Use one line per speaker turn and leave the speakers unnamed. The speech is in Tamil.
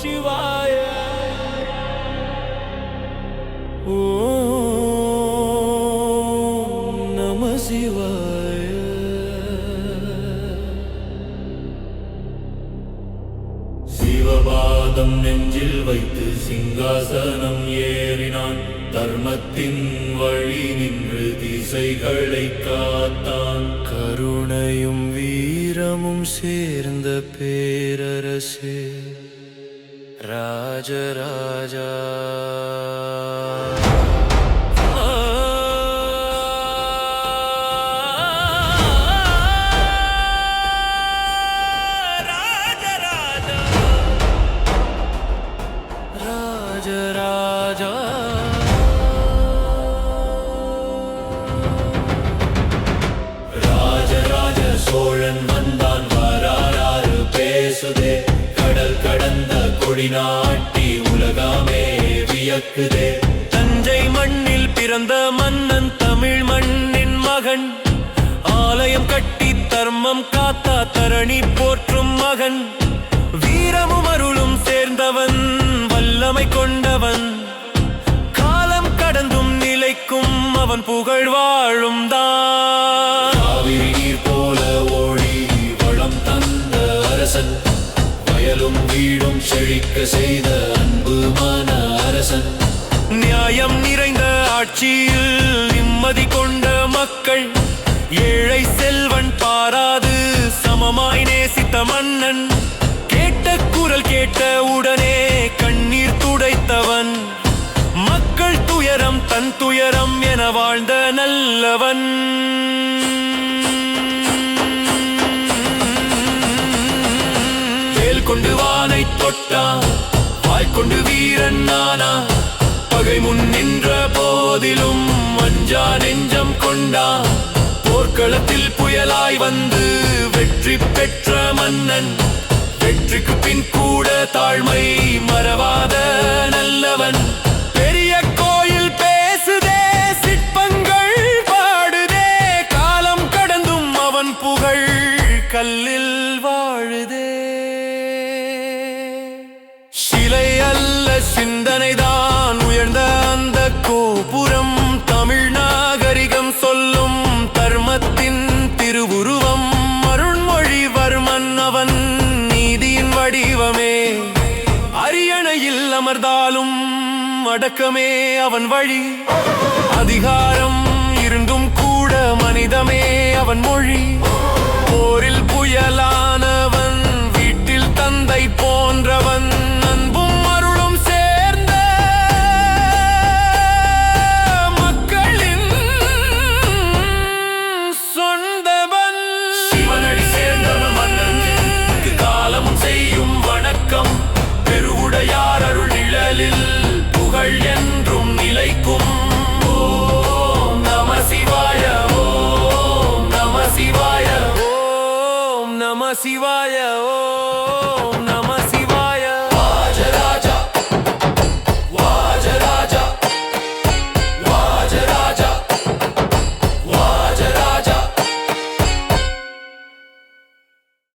சிவாய ஓம் நம சிவாய சிவபாதம் நெஞ்சில் வைத்து சிங்காசனம் ஏறினான். தர்மத்தின் வழி நின்று திசைகளை காத்தான். கருணையும் வீரமும் சேர்ந்த பேரரசே ராஜராஜா. பேசுதே. கடல் கடந்த கொடிநாட்டி உலகாமே வியக்குதே. தஞ்சை மண்ணில் பிறந்த மன்னன் தமிழ் மண்ணின் மகன். ஆலயம் கட்டி தர்மம் காத்தா தரணி போற்றும் மகன். வீரமும் அருளும் சேர்ந்தவன் வல்லமை கொண்டவன். காலம் கடந்தும் நிலைக்கும் அவன் புகழ் வாழும் தான். செழிக்க செய்த அன்புமான அரசன் நியாயம் நிறைந்த ஆட்சியில் நிம்மதி கொண்ட மக்கள். ஏழை செல்வன் பாராது சமமாய் நேசித்த மன்னன். கேட்ட குரல் கேட்ட உடனே கண்ணீர் துடைத்தவன். மக்கள் துயரம் தன் துயரம் என வாழ்ந்த நல்லவன். தொட்டான் வாய்க்கொண்டு வீரன் நானா? பகை முன் நின்ற போதிலும் மஞ்சா நெஞ்சம் கொண்டான் போர்க்களத்தில் புயலாய் வந்து வெற்றி பெற்ற மன்னன். வெற்றிக்கு பின் கூட தாழ்மை மறவாத சிந்தனைதான் உயர்ந்த அந்த கோபுரம். தமிழ் நாகரிகம் சொல்லும் தர்மத்தின் திருவுருவம். அருண்மொழிவர்மன் அவன் நீதியின் வடிவமே. அரியணையில் அமர்ந்தாலும் அடக்கமே அவன் வழி. அதிகாரம் இருந்தும் கூட மனிதமே அவன் மொழி. போரில் புயலானவன் வீட்டில் தந்தை சிவாய ஓம்